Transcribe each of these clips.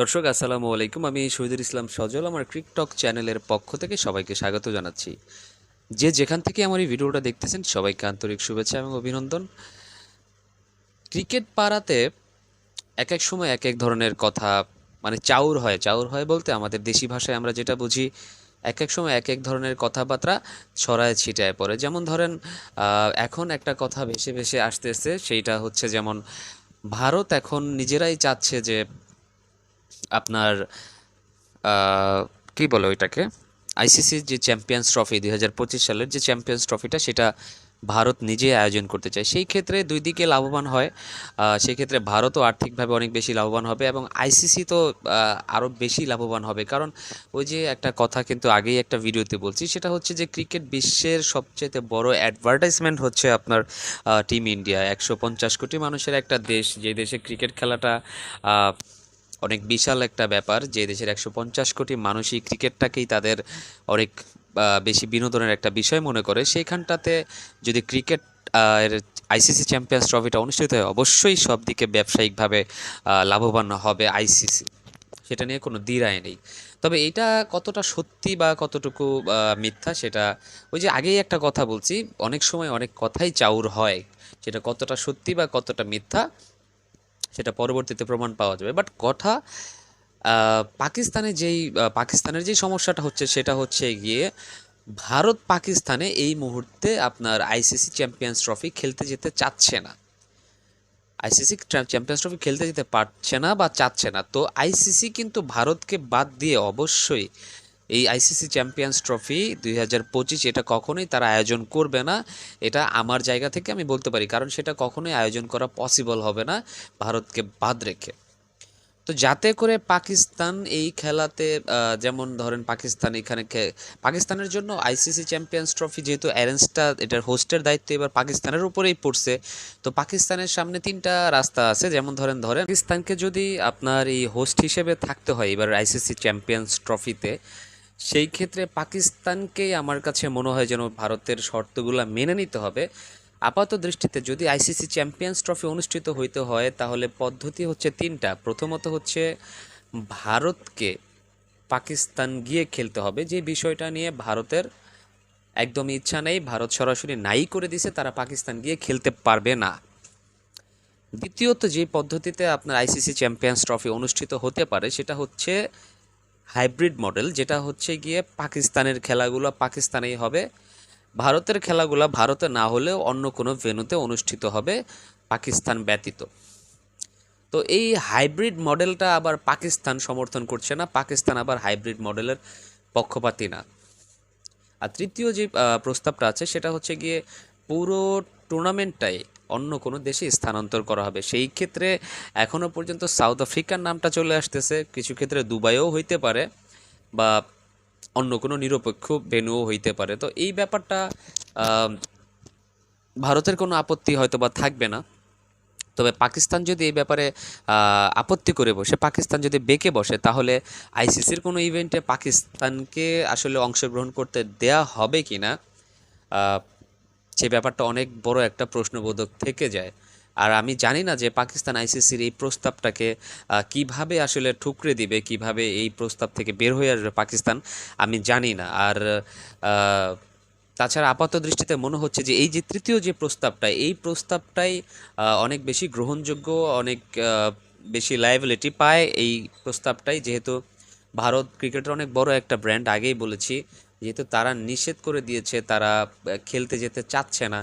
দর্শক, আসসালামু আলাইকুম। আমি শহীদুল ইসলাম সজল, আমার ক্রিকটক চ্যানেলের পক্ষ থেকে সবাইকে স্বাগত জানাচ্ছি। যে যেখান থেকে আমার এই ভিডিওটা দেখতেছেন, সবাইকে আন্তরিক শুভেচ্ছা এবং অভিনন্দন। ক্রিকেট পাড়াতে এক এক সময় এক এক ধরনের কথা মানে চাউর হয়। চাউর হয় বলতে আমাদের দেশি ভাষায় আমরা যেটা বুঝি, এক এক সময় এক এক ধরনের কথাবার্তা ছড়ায়, ছিটায় পড়ে। যেমন ধরেন এখন একটা কথা ভেসে ভেসে আসতেছে, সেইটা হচ্ছে যেমন, ভারত এখন নিজেরাই চাচ্ছে যে আপনার কি বলে ওইটাকে? আইসিসির যে চ্যাম্পিয়ন্স ট্রফি দুই হাজার পঁচিশ সালের যে চ্যাম্পিয়ন্স ট্রফিটা সেটা ভারত নিজে আয়োজন করতে চায়। সেই ক্ষেত্রে দুই দিকে লাভবান হয়। সেই ক্ষেত্রে ভারতও আর্থিকভাবে অনেক বেশি লাভবান হবে এবং আইসিসি তো আরও বেশি লাভবান হবে। কারণ ওই যে একটা কথা কিন্তু আগেই একটা ভিডিওতে বলছি, সেটা হচ্ছে যে ক্রিকেট বিশ্বের সবচেয়ে বড় অ্যাডভার্টাইজমেন্ট হচ্ছে আপনার টিম ইন্ডিয়া একশো পঞ্চাশ কোটি মানুষের একটা দেশ, যে দেশে ক্রিকেট খেলাটা অনেক বিশাল একটা ব্যাপার যে দেশের একশো পঞ্চাশ কোটি মানুষই ক্রিকেটটাকেই তাদের অনেক বেশি বিনোদনের একটা বিষয় মনে করে। সেইখানটাতে যদি ক্রিকেট এর আইসিসি চ্যাম্পিয়ন্স ট্রফিটা অনুষ্ঠিত হয়, অবশ্যই সব দিকে ব্যবসায়িকভাবে লাভবান হবে আইসিসি। সেটা নিয়ে কোনো দ্বিরায় নেই। তবে এটা কতটা সত্যি বা কতটুকু মিথ্যা সেটা ওই যে আগেই একটা কথা বলছি, অনেক সময় অনেক কথাই চাউর হয়, সেটা কতটা সত্যি বা কতটা মিথ্যা। সেটা পরবর্তীতে প্রমাণ পাওয়া যাবে। বাট কথা পাকিস্তানে যেই পাকিস্তানের যেই সমস্যাটা হচ্ছে সেটা হচ্ছে গিয়ে ভারত পাকিস্তানে এই মুহূর্তে আপনার আইসিসি চ্যাম্পিয়ন্স ট্রফি খেলতে যেতে চাচ্ছে না। আইসিসি চ্যাম্পিয়ন্স ট্রফি খেলতে যেতে পারছে না বা চাচ্ছে না। তো আইসিসি কিন্তু ভারতকে বাদ দিয়ে অবশ্যই এই আইসিসি চ্যাম্পিয়ন্স ট্রফি দুই হাজার পঁচিশ, এটা কখনোই তারা আয়োজন করবে না। এটা আমার জায়গা থেকে আমি বলতে পারি, কারণ সেটা কখনোই আয়োজন করা পসিবল হবে না ভারতকে বাদ রেখে। তো যাতে করে পাকিস্তান এই খেলাতে যেমন ধরেন পাকিস্তান এখানে পাকিস্তানের জন্য আইসিসি চ্যাম্পিয়ন্স ট্রফি যেহেতু অ্যারেঞ্জটা, এটার হোস্টের দায়িত্ব এবার পাকিস্তানের উপরেই পড়ছে। তো পাকিস্তানের সামনে তিনটা রাস্তা আছে, যেমন ধরেন ধরেন পাকিস্তানকে যদি আপনার এই হোস্ট হিসেবে থাকতে হয় এবার আইসিসি চ্যাম্পিয়ন্স ট্রফিতে সেই ক্ষেত্রে পাকিস্তানকেই আমার কাছে মনে হয় যেন ভারতের শর্তগুলো মেনে নিতে হবে। আপাত দৃষ্টিতে যদি আইসিসি চ্যাম্পিয়ন্স ট্রফি অনুষ্ঠিত হইতে হয়, তাহলে পদ্ধতি হচ্ছে তিনটা। প্রথমত হচ্ছে ভারতকে পাকিস্তান গিয়ে খেলতে হবে। যে বিষয়টা নিয়ে ভারতের একদম ইচ্ছা নেই, ভারত সরাসরি নাই করে দিছে, তারা পাকিস্তান গিয়ে খেলতে পারবে না। দ্বিতীয়ত যে পদ্ধতিতে আপনার আইসিসি চ্যাম্পিয়ন্স ট্রফি অনুষ্ঠিত হতে পারে, সেটা হচ্ছে হাইব্রিড মডেল, যেটা হচ্ছে গিয়ে পাকিস্তানের খেলাগুলো, পাকিস্তানেই হবে। ভারতের খেলাগুলো ভারতে না হলেও অন্য কোনো ভেন্যুতে অনুষ্ঠিত হবে পাকিস্তান ব্যতীত। তো এই হাইব্রিড মডেলটা আবার পাকিস্তান সমর্থন করছে না, পাকিস্তান আবার হাইব্রিড মডেলের পক্ষপাতী না। আর তৃতীয় যে প্রস্তাবটা আছে, সেটা হচ্ছে গিয়ে পুরো টুর্নামেন্টটাই অন্য কোনো দেশে স্থানান্তর করা হবে। সেই ক্ষেত্রে এখনও পর্যন্ত সাউথ আফ্রিকার নামটা চলে আসতেছে। কিছু ক্ষেত্রে দুবাইও হইতে পারে বা অন্য কোনো নিরপেক্ষ ভেন্যুও হইতে পারে। তো এই ব্যাপারটা ভারতের কোনো আপত্তি হয়তো বা থাকবে না। তবে পাকিস্তান যদি এই ব্যাপারে আপত্তি করে বসে, পাকিস্তান যদি বেঁকে বসে, তাহলে আইসিসির কোনো ইভেন্টে পাকিস্তানকে আসলে অংশগ্রহণ করতে দেয়া হবে কি না সে ব্যাপারটা অনেক বড় একটা প্রশ্নবোধক থেকে যায়। আর আমি জানি না যে পাকিস্তান আইসিসির এই প্রস্তাবটাকে কীভাবে আসলে ঠুকরে দিবে, কীভাবে এই প্রস্তাব থেকে বের হয়ে আসবে পাকিস্তান, আমি জানি না। আর তাছাড়া আপাত দৃষ্টিতে মনে হচ্ছে যে এই যে তৃতীয় যে প্রস্তাবটা, এই প্রস্তাবটাই অনেক বেশি গ্রহণযোগ্য, অনেক বেশি লায়াবিলিটি পায়। এই প্রস্তাবটাই যেহেতু ভারত ক্রিকেটের অনেক বড় একটা ব্র্যান্ড আগেই বলেছি যেহেতু তারা নিষেধ করে দিয়েছে, তারা খেলতে যেতে চাচ্ছে না।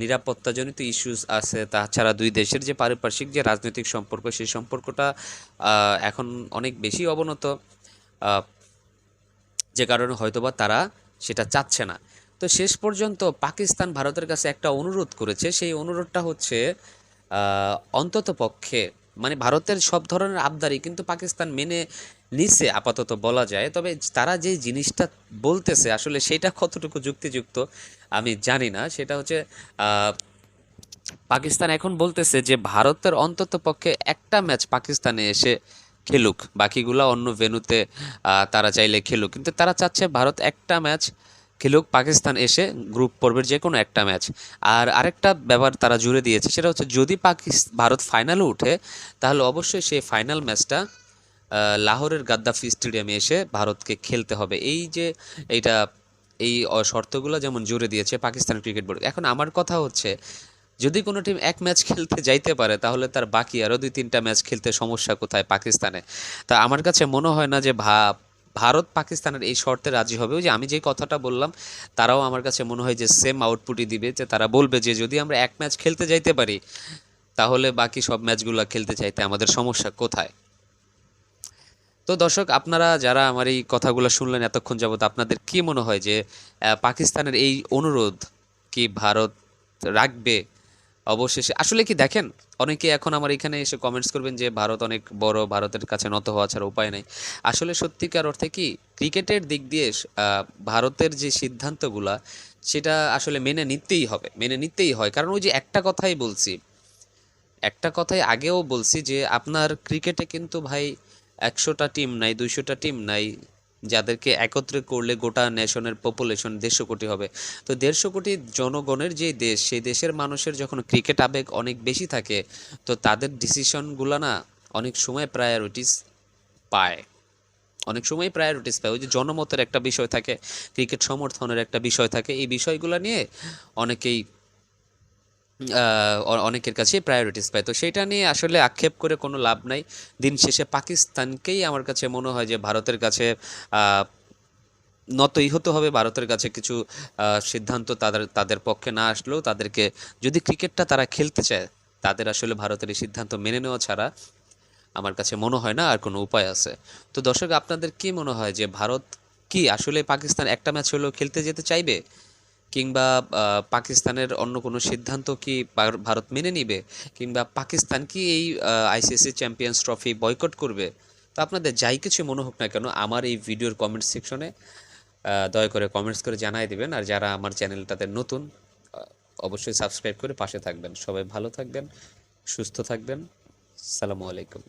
নিরাপত্তাজনিত ইস্যুস আছে। তাছাড়া দুই দেশের যে পারিপার্শ্বিক যে রাজনৈতিক সম্পর্ক, সেই সম্পর্কটা এখন অনেক বেশি অবনত। যে কারণে হয়তোবা তারা সেটা চাচ্ছে না। তো শেষ পর্যন্ত পাকিস্তান ভারতের কাছে একটা অনুরোধ করেছে। সেই অনুরোধটা হচ্ছে অন্তত পক্ষে মানে ভারতের সব ধরনের আবদারি কিন্তু পাকিস্তান মেনে নিছে আপাতত বলা যায়। তবে তারা যে জিনিসটা বলতেছে আসলে সেটা কতটুকু যুক্তিযুক্ত আমি জানি না। সেটা হচ্ছে পাকিস্তান এখন বলতেছে যে ভারতের অন্তত পক্ষে একটা ম্যাচ পাকিস্তানে এসে খেলুক। বাকিগুলা অন্য ভেন্যুতে আহ, তারা চাইলে খেলুক। কিন্তু তারা চাচ্ছে ভারত একটা ম্যাচ খেলুক পাকিস্তান এসে গ্রুপ পর্বের যে কোনো একটা ম্যাচ। আর আরেকটা ব্যাপার তারা জুড়ে দিয়েছে সেটা হচ্ছে যদি পাকিস্তান ভারত ফাইনালে উঠে তাহলে অবশ্যই সেই ফাইনাল ম্যাচটা লাহোরের গাদ্দাফি স্টেডিয়ামে এসে ভারতকে খেলতে হবে। এই যে এইটা, এই শর্তগুলো যেমন জুড়ে দিয়েছে পাকিস্তান ক্রিকেট বোর্ড, এখন আমার কথা হচ্ছে, যদি কোনো টিম এক ম্যাচ খেলতে যাইতে পারে, তাহলে তার বাকি আরও দুই তিনটা ম্যাচ খেলতে সমস্যা কোথায় পাকিস্তানে? তা আমার কাছে মনে হয় না যে ভা, ভারত পাকিস্তানের এই শর্তে রাজি হবে। ওই যে আমি যে কথাটা বললাম, তারাও আমার কাছে মনে হয় যে সেম আউটপুটই দিবে, যে তারা বলবে যে যদি আমরা এক ম্যাচ খেলতে যাইতে পারি, তাহলে বাকি সব ম্যাচগুলো খেলতে চাইতে আমাদের সমস্যা কোথায়? তো দর্শক, আপনারা যারা আমার এই কথাগুলো শুনলেন এতক্ষণ যাবত আপনাদের কি মনে হয় যে পাকিস্তানের এই অনুরোধ কি ভারত রাখবে অবশেষে? আসলে কি দেখেন, অনেকে এখন আমার এখানে এসে কমেন্টস করবেন যে, ভারত অনেক বড়, ভারতের কাছে নত হওয়া ছাড়া উপায় নাই। আসলে সত্যিকার অর্থে কি, ক্রিকেটের দিক দিয়ে ভারতের যে সিদ্ধান্তগুলা, সেটা আসলে মেনে নিতেই হবে, মেনে নিতেই হয়। কারণ ওই যে একটা কথাই বলছি, একটা কথাই আগেও বলছি যে, আপনার ক্রিকেটে কিন্তু ভাই একশোটা টিম নাই, দুইশোটা টিম নাই, যাদেরকে একত্রে করলে গোটা নেশনের পপুলেশন দেড়শো কোটি হবে। তো দেড়শো কোটি জনগণের যে দেশ, সেই দেশের মানুষের যখন ক্রিকেট আবেগ অনেক বেশি থাকে, তো তাদের ডিসিশনগুলো না অনেক সময় প্রায়োরিটিস পায়। অনেক সময় প্রায়োরিটিস পায়। ওই যে জনমতের একটা বিষয় থাকে ক্রিকেট সমর্থনের একটা বিষয় থাকে, এই বিষয়গুলো নিয়ে অনেকেই অনেকের কাছে প্রায়োরিটিস পায়। তো সেটা নিয়ে আসলে আক্ষেপ করে কোনো লাভ নাই। দিন শেষে পাকিস্তানকেই আমার কাছে মনে হয় যে ভারতের কাছে নতই হতে হবে। ভারতের কাছে কিছু সিদ্ধান্ত তাদের তাদের পক্ষে না আসলেও তাদেরকে যদি ক্রিকেটটা তারা খেলতে চায়, তাদের আসলে ভারতের এই সিদ্ধান্ত মেনে নেওয়া ছাড়া আমার কাছে মনে হয় না আর কোনো উপায় আছে। তো দর্শক, আপনাদের কি মনে হয় যে ভারত কি আসলে পাকিস্তান একটা ম্যাচ হলেও খেলতে যেতে চাইবে? কিংবা পাকিস্তানের অন্য কোনো সিদ্ধান্ত কি ভারত মেনে নিবে? কিংবা পাকিস্তান কি এই আইসিসি চ্যাম্পিয়ন্স ট্রফি বয়কট করবে? তো আপনাদের যাই কিছু মনে হোক না কেন, আমার এই ভিডিওর কমেন্ট সেকশনে দয়া করে কমেন্টস করে জানাই দেবেন। আর যারা আমার চ্যানেলটাতে নতুন অবশ্যই সাবস্ক্রাইব করে পাশে থাকবেন। সবাই ভালো থাকবেন, সুস্থ থাকবেন। সালামু আলাইকুম।